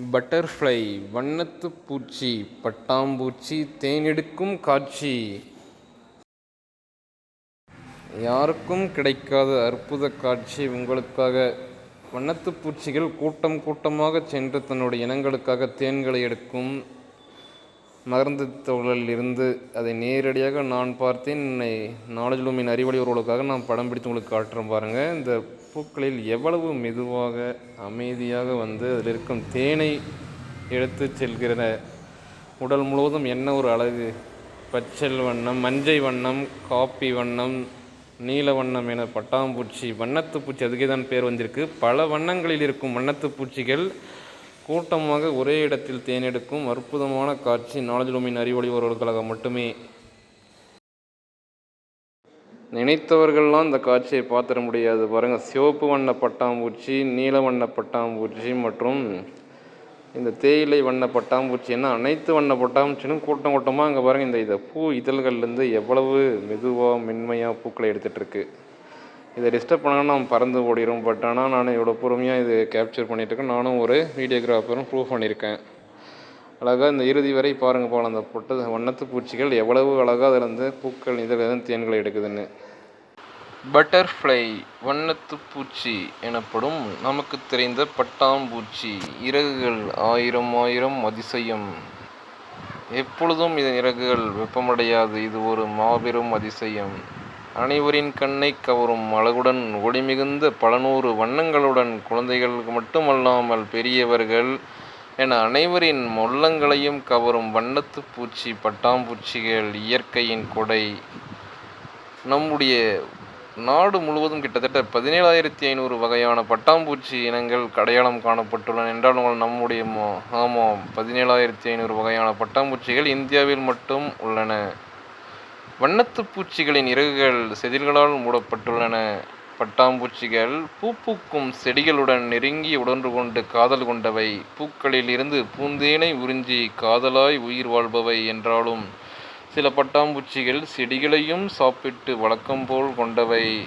Butterfly வண்ணத்து பூச்சி பட்டாம்பூச்சி தேனெடுக்கும் காட்சி. யாருக்கும் கிடைக்காத அற்புதக் காட்சி உங்களுக்காக. வண்ணத்து பூச்சிகள் கூட்டம் கூட்டமாகச் சென்று தன்னுடைய இனங்களுக்காக தேன்களை எடுக்கும். மகர்ந்து தோழலில் இருந்து அதை நேரடியாக நான் பார்த்தேன். என்னை நாலேஜ் லூமின் அறிவொளி உறவுகளுக்காக நான் படம் பிடித்து உங்களுக்கு காட்டுறேன் பாருங்கள் இந்த பூக்களில் எவ்வளவு மெதுவாக அமைதியாக வந்து அதில் இருக்கும் தேனை எடுத்து செல்கிற உடல் முழுவதும் என்ன ஒரு அழகு? பச்சல் வண்ணம் மஞ்சை வண்ணம் காப்பி வண்ணம் நீல வண்ணம் என பட்டாம்பூச்சி வண்ணத்து பூச்சி அதுக்கே தான் பேர் வந்திருக்கு. பல வண்ணங்களில் இருக்கும் வண்ணத்து பூச்சிகள் கூட்டமாக ஒரே இடத்தில் தேனெடுக்கும் அற்புதமான காட்சி நாலேஜ் லூமின் அறிவொளி உறவுகளுக்காக மட்டுமே. நினைத்தவர்கள்லாம் இந்த காட்சியை பார்த்துட முடியாது. பாருங்கள் சிவப்பு வண்ண பட்டாம்பூச்சி நீல வண்ண பட்டாம்பூச்சி மற்றும் இந்த தேயிலை வண்ண பட்டாம்பூச்சி. என்ன அனைத்து வண்ண பட்டாம்பூச்சினும் கூட்டம் கூட்டமாக அங்கே பாருங்கள் இந்த இதை பூ இதழ்கள்லேருந்து எவ்வளவு மெதுவாக மென்மையாக பூக்களை எடுத்துகிட்ருக்கு இதை டிஸ்டர்ப் பண்ணால் நாம் பறந்து ஓடிடும் பட் ஆனால் நான் இவ்வளோ பொறுமையாக இது கேப்சர் பண்ணிகிட்ருக்கேன் நானும் ஒரு வீடியோகிராஃபரும் ப்ரூவ் பண்ணியிருக்கேன் அழகாக இந்த இறுதி வரை பாருங்கள் போல அந்த பொட்டது வண்ணத்து பூச்சிகள் எவ்வளவு அழகாக அதிலிருந்து பூக்கள் இதிலிருந்து தேன்களை எடுக்குதுன்னு. பட்டர்ஃப்ளை வண்ணத்து பூச்சி எனப்படும் நமக்கு தெரிந்த பட்டாம்பூச்சி இறகுகள் ஆயிரம் ஆயிரம் அதிசயம். எப்பொழுதும் இதன் இறகுகள் வெப்பமடையாது. இது ஒரு மாபெரும் அதிசயம். அனைவரின் கண்ணை கவரும் அழகுடன் ஒளிமிகுந்த பல நூறு வண்ணங்களுடன் குழந்தைகளுக்கு மட்டுமல்லாமல் பெரியவர்கள் என அனைவரின் உள்ளங்களையும் கவரும் வண்ணத்து பூச்சி பட்டாம்பூச்சிகள் இயற்கையின் கொடை. நம்முடைய நாடு முழுவதும் கிட்டத்தட்ட பதினேழாயிரத்தி ஐநூறு வகையான பட்டாம்பூச்சி இனங்கள் அடையாளம் காணப்பட்டுள்ளன. என்றாலும் நம்முடைய ஆமாம் பதினேழாயிரத்தி ஐநூறு வகையான பட்டாம்பூச்சிகள் இந்தியாவில் மட்டும் உள்ளன. வண்ணத்துப் பூச்சிகளின் இறகுகள் செதில்களால் மூடப்பட்டுள்ளன. பட்டாம்பூச்சிகள் பூப்பூக்கும் செடிகளுடன் நெருங்கி உடன்று கொண்டு காதல் கொண்டவை. பூக்களில் இருந்து பூந்தேனை உறிஞ்சி காதலாய் உயிர் வாழ்பவை என்றாலும் சில பட்டாம்பூச்சிகள் செடிகளையும் சாப்பிட்டு வழக்கம் போல் கொண்டவை.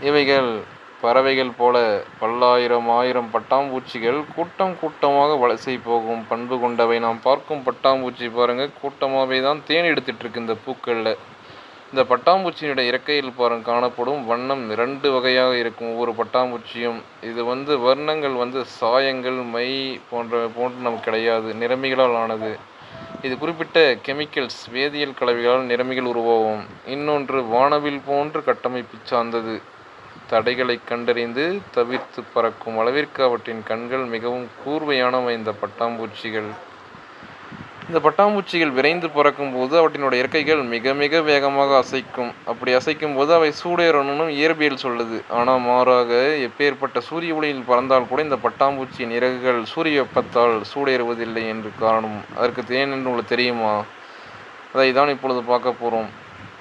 இவைகள் பறவைகள் போல பல்லாயிரம் ஆயிரம் பட்டாம்பூச்சிகள் கூட்டம் கூட்டமாக வலசை போகும் பண்பு கொண்டவை. நாம் பார்க்கும் பட்டாம்பூச்சி பாருங்கள் கூட்டமாகவே தான் தேன் எடுத்துட்டு இருக்கு இந்த பூக்களில். இந்த பட்டாம்பூச்சியினுடைய இறக்கையில் பாருங்க காணப்படும் வண்ணம் இரண்டு வகையாக இருக்கும். ஒவ்வொரு பட்டாம்பூச்சியும் இது வந்து வர்ணங்கள் வந்து சாயங்கள் மை போன்ற போன்று நமக்கு கிடையாது. நிறமிகளால் ஆனது. இது குறிப்பிட்ட கெமிக்கல்ஸ் வேதியியல் கலவைகளால் நிறமிகள் உருவாகும். இன்னொன்று வானவில் போன்று கட்டமைப்பு சார்ந்தது. தடைகளை கண்டறிந்து தவிர்த்து பறக்கும் அளவிற்கு அவற்றின் கண்கள் மிகவும் கூர்மையானவை. இந்த பட்டாம்பூச்சிகள். இந்த பட்டாம்பூச்சிகள் விரைந்து பறக்கும் போது அவற்றினுடைய இறக்கைகள் மிக மிக வேகமாக அசைக்கும். அப்படி அசைக்கும் போது அவை சூடேறணும்னு இயற்பியல் சொல்லுது. ஆனால் மாறாக எப்பேற்பட்ட சூரிய ஒளியில் பறந்தால் கூட இந்த பட்டாம்பூச்சியின் இறகுகள் சூரிய வெப்பத்தால் சூடேறுவதில்லை என்று காரணம் அதற்கு தேன் என்று உங்களுக்கு தெரியுமா? அதை தான் இப்பொழுது பார்க்க போகிறோம்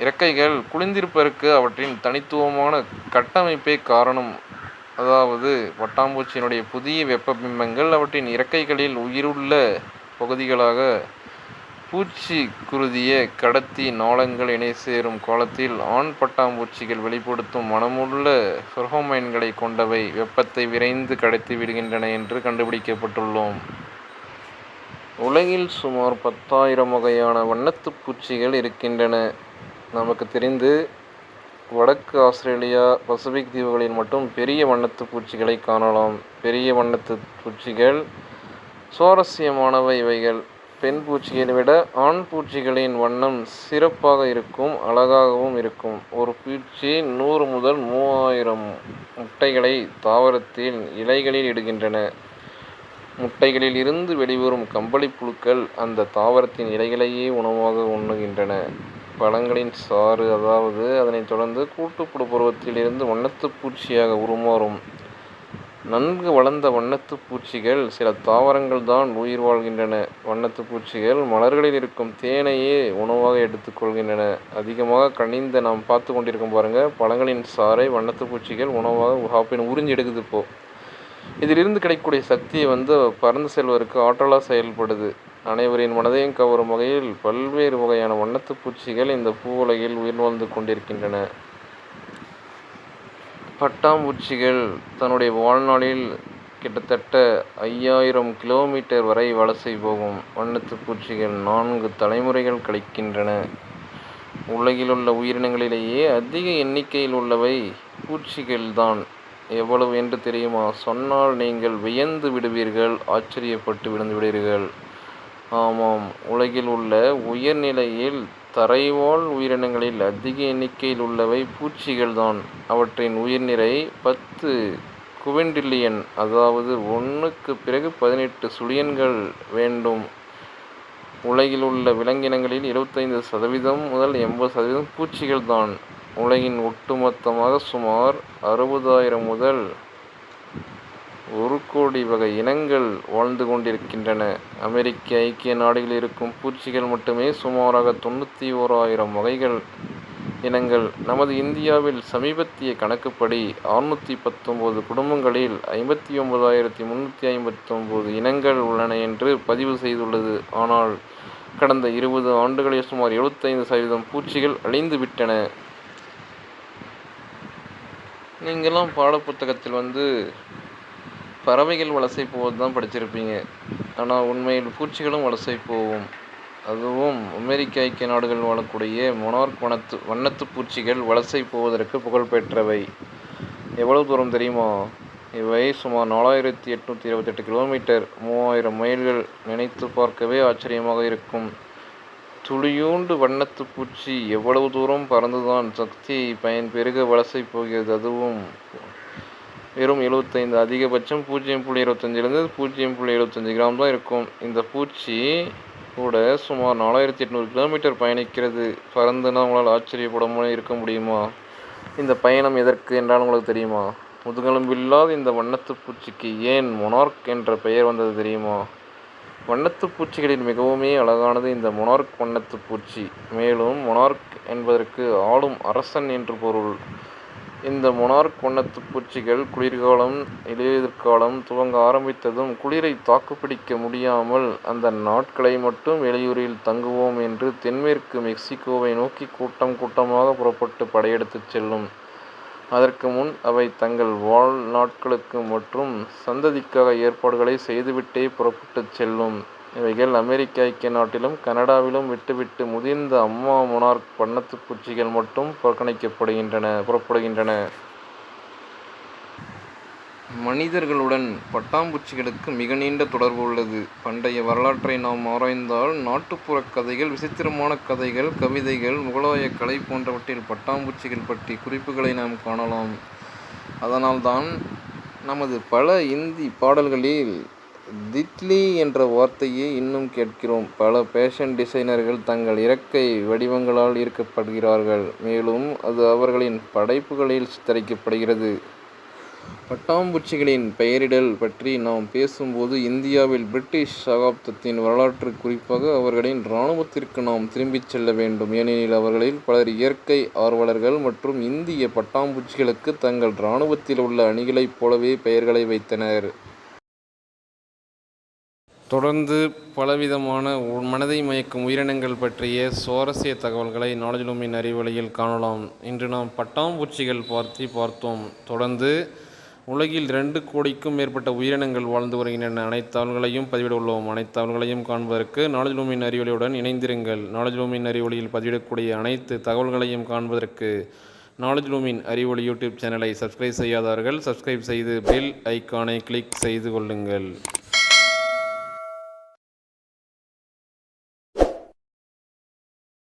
இறக்கைகள் குளிர்ந்திருப்பதற்கு அவற்றின் தனித்துவமான கட்டமைப்பே காரணம். அதாவது பட்டாம்பூச்சியினுடைய புதிய வெப்ப பிம்பங்கள் அவற்றின் இறக்கைகளில் உயிருள்ள பகுதிகளாக பூச்சி குருதிய கடத்தி நாளங்கள் இணை சேரும் காலத்தில் ஆண் பட்டாம்பூச்சிகள் வெளிப்படுத்தும் மனமுள்ள ஃபெர்ஹோமைன்களை கொண்டவை வெப்பத்தை விரைந்து கடத்தி விடுகின்றன என்று கண்டுபிடிக்கப்பட்டுள்ளோம். உலகில் சுமார் பத்தாயிரம் வகையான வண்ணத்துப் பூச்சிகள் இருக்கின்றன. நமக்கு தெரிந்து வடக்கு ஆஸ்திரேலியா பசிபிக் தீவுகளில் மட்டும் பெரிய வண்ணத்துப் பூச்சிகளை காணலாம். பெரிய வண்ணத்து பூச்சிகள் சுவாரஸ்யமானவை இவைகள். பெண் பூச்சிகளை விட ஆண் பூச்சிகளின் வண்ணம் சிறப்பாக இருக்கும் அழகாகவும் இருக்கும். ஒரு பூச்சி நூறு முதல் மூவாயிரம் முட்டைகளை தாவரத்தில் இலைகளில் இடுகின்றன. முட்டைகளில் இருந்து வெளிவரும் கம்பளி புழுக்கள் அந்த தாவரத்தின் இலைகளையே உணவாக உண்ணுகின்றன. பழங்களின் சாறு அதாவது அதனைத் தொடர்ந்து கூட்டுப்புழு பருவத்தில் இருந்து வண்ணத்துப் பூச்சியாக உருமாறும். நன்கு வளர்ந்த வண்ணத்துப் பூச்சிகள் சில தாவரங்கள் தான் உயிர் வாழ்கின்றன. வண்ணத்துப் பூச்சிகள் மலர்களில் இருக்கும் தேனையே உணவாக எடுத்துக்கொள்கின்றன அதிகமாக கனிந்த நாம் பார்த்து கொண்டிருக்கோம் பாருங்கள் பழங்களின் சாறை வண்ணத்துப் பூச்சிகள் உணவாக ஹாப்பின் உறிஞ்சி எடுக்குது இப்போ. இதிலிருந்து கிடைக்கக்கூடிய சக்தியை வந்து பறந்து செல்வதற்கு ஆற்றலாக செயல்படுது. அனைவரின் மனதையும் கவரும் வகையில் பல்வேறு வகையான வண்ணத்துப் பூச்சிகள் இந்த பூவுலகில் உயிர் வாழ்ந்து கொண்டிருக்கின்றன பட்டாம்பூச்சிகள் தன்னுடைய வாழ்நாளில் கிட்டத்தட்ட ஐயாயிரம் கிலோமீட்டர் வரை வலசை போகும் வண்ணத்துப் பூச்சிகள் நான்கு தலைமுறைகள் கழிக்கின்றன. உலகிலுள்ள உயிரினங்களிலேயே அதிக எண்ணிக்கையில் உள்ளவை பூச்சிகள்தான் எவ்வளவு என்று தெரியுமா? சொன்னால் நீங்கள் வியந்து விடுவீர்கள் ஆச்சரியப்பட்டு விழுந்து விடுவீர்கள். ஆமாம் உலகில் உள்ள உயர்நிலையில் தரைவாழ் உயிரினங்களில் அதிக எண்ணிக்கையில் உள்ளவை பூச்சிகள் தான். அவற்றின் உயிர்நிறை பத்து குவின்டில்லியன் அதாவது ஒன்றுக்கு பிறகு பதினெட்டு சுழியன்கள் வேண்டும். உலகில் உள்ள விலங்கினங்களில் இருபத்தைந்து சதவீதம் முதல் எண்பது சதவீதம் பூச்சிகள் தான். உலகின் ஒட்டுமொத்தமாக சுமார் அறுபதாயிரம் முதல் ஒரு கோடி வகை இனங்கள் வாழ்ந்து கொண்டிருக்கின்றன. அமெரிக்க ஐக்கிய நாடுகளில் இருக்கும் பூச்சிகள் மட்டுமே சுமாராக தொண்ணூற்றி ஓராயிரம் வகைகள் இனங்கள். நமது இந்தியாவில் சமீபத்திய கணக்குப்படி அறுநூற்றி பத்தொம்போது குடும்பங்களில் ஐம்பத்தி ஒன்பதாயிரத்தி முந்நூற்றி ஐம்பத்தொம்போது இனங்கள் உள்ளன என்று பதிவு செய்துள்ளது. ஆனால் கடந்த இருபது ஆண்டுகளில் சுமார் எழுபத்தைந்து சதவீதம் பூச்சிகள் அழிந்துவிட்டன நீங்களாம் பாடப்புத்தகத்தில் வந்து பறவைகள் வலசை போவது தான் படிச்சிருப்பீங்க. ஆனால் உண்மையில் பூச்சிகளும் வலசை போகும். அதுவும் அமெரிக்க ஐக்கிய நாடுகள் வாழக்கூடிய மொனார்க் வனத்து வண்ணத்துப் பூச்சிகள் வலசை போவதற்கு புகழ் பெற்றவை. எவ்வளவு தூரம் தெரியுமா? இவை சுமார் நாலாயிரத்தி எட்நூற்றி இருபத்தெட்டு கிலோமீட்டர் மூவாயிரம் மைல்கள். நினைத்துப் பார்க்கவே ஆச்சரியமாக இருக்கும். துளியூண்டு வண்ணத்துப் பூச்சி எவ்வளவு தூரம் பறந்துதான் சக்தியை பயன் பெருக வலசை போகிறது. அதுவும் வெறும் எழுபத்தைந்து அதிகபட்சம் பூஜ்ஜியம் புள்ளி இருபத்தஞ்சிலிருந்து பூஜ்ஜியம் புள்ளி எழுபத்தஞ்சு கிராம் தான் இருக்கும். இந்த பூச்சி கூட சுமார் நாலாயிரத்தி எட்நூறு கிலோமீட்டர் பயணிக்கிறது. பறந்துன்னா உங்களால் ஆச்சரியப்படாமல் இருக்க முடியுமா? இந்த பயணம் எதற்கு என்றால் உங்களுக்கு தெரியுமா? முதுகெலும்பில்லாத இந்த வண்ணத்து பூச்சிக்கு ஏன் மொனார்க் என்ற பெயர் வந்தது தெரியுமா? வண்ணத்து பூச்சிகளில் மிகவுமே அழகானது இந்த மொனார்க் வண்ணத்துப் பூச்சி. மேலும் மொனார்க் என்பதற்கு ஆளும் அரசன் என்று பொருள். இந்த மொனார்க் வண்ணத்துப் பூச்சிகள் குளிர்காலம் இலையுதிர்காலம் துவங்க ஆரம்பித்ததும் குளிரைத் தாக்குப்பிடிக்க முடியாமல் அந்த நாட்களை மட்டும் வெளியூரில் தங்குவோம் என்று தென்மேற்கு மெக்சிகோவை நோக்கி கூட்டம் கூட்டமாக புறப்பட்டு படையெடுத்துச் செல்லும். அதற்கு முன் அவை தங்கள் வாழ் நாட்களுக்கு மற்றும் சந்ததிக்காக ஏற்பாடுகளை செய்துவிட்டே புறப்பட்டுச் செல்லும். இவைகள் அமெரிக்க ஐக்கிய நாட்டிலும் கனடாவிலும் விட்டுவிட்டு முதிர்ந்த அம்மா மொனார்க் வண்ணத்துப் பூச்சிகள் மட்டும் புறக்கணிக்கப்படுகின்றன புறப்படுகின்றன. மனிதர்களுடன் பட்டாம்பூச்சிகளுக்கு மிக நீண்ட தொடர்பு உள்ளது. பண்டைய வரலாற்றை நாம் ஆராய்ந்தால் நாட்டுப்புறக் கதைகள் விசித்திரமான கதைகள் கவிதைகள் முகலாய கலை போன்றவற்றில் பட்டாம்பூச்சிகள் பற்றி குறிப்புகளை நாம் காணலாம். அதனால் தான் நமது பல இந்தி பாடல்களில் திட்லி என்ற வார்த்தையை இன்னும் கேட்கிறோம். பல பேஷன் டிசைனர்கள் தங்கள் இறக்கை வடிவங்களால் ஈர்க்கப்படுகிறார்கள். மேலும் அது அவர்களின் படைப்புகளில் சித்தரிக்கப்படுகிறது. பட்டாம்பூச்சிகளின் பெயரிடல் பற்றி நாம் பேசும்போது இந்தியாவில் பிரிட்டிஷ் சகாப்தத்தின் வரலாற்று குறிப்பாக அவர்களின் இராணுவத்திற்கு நாம் திரும்பிச் செல்ல வேண்டும். ஏனெனில் அவர்களில் பலர் இயற்கை ஆர்வலர்கள் மற்றும் இந்திய பட்டாம்பூச்சிகளுக்கு தங்கள் இராணுவத்தில் உள்ள அணிகளைப் போலவே பெயர்களை வைத்தனர். தொடர்ந்து பலவிதமான மனதை மயக்கும் உயிரினங்கள் பற்றிய சுவாரஸ்ய தகவல்களை நாலஜிலுமின் லூமின் காணலாம். இன்று நாம் பட்டாம்பூச்சிகள் பார்த்தி பார்த்தோம். தொடர்ந்து உலகில் இரண்டு கோடிக்கும் மேற்பட்ட உயிரினங்கள் வாழ்ந்து வருகின்றன. அனைத்து தகவல்களையும் பதிவிட உள்ளோம். அனைத்து தகவல்களையும் காண்பதற்கு நாலஜிலுமின் அறிவொலியுடன் இணைந்திருங்கள். நாலஜிலுமின் அறிவொலியில் பதிவிடக்கூடிய அனைத்து தகவல்களையும் காண்பதற்கு நாலேஜ் லூமின் அறிவொளி யூடியூப் சேனலை சப்ஸ்கிரைப் செய்யாதவர்கள் சப்ஸ்கிரைப் செய்து பெல் ஐக்கானை கிளிக் செய்து கொள்ளுங்கள்.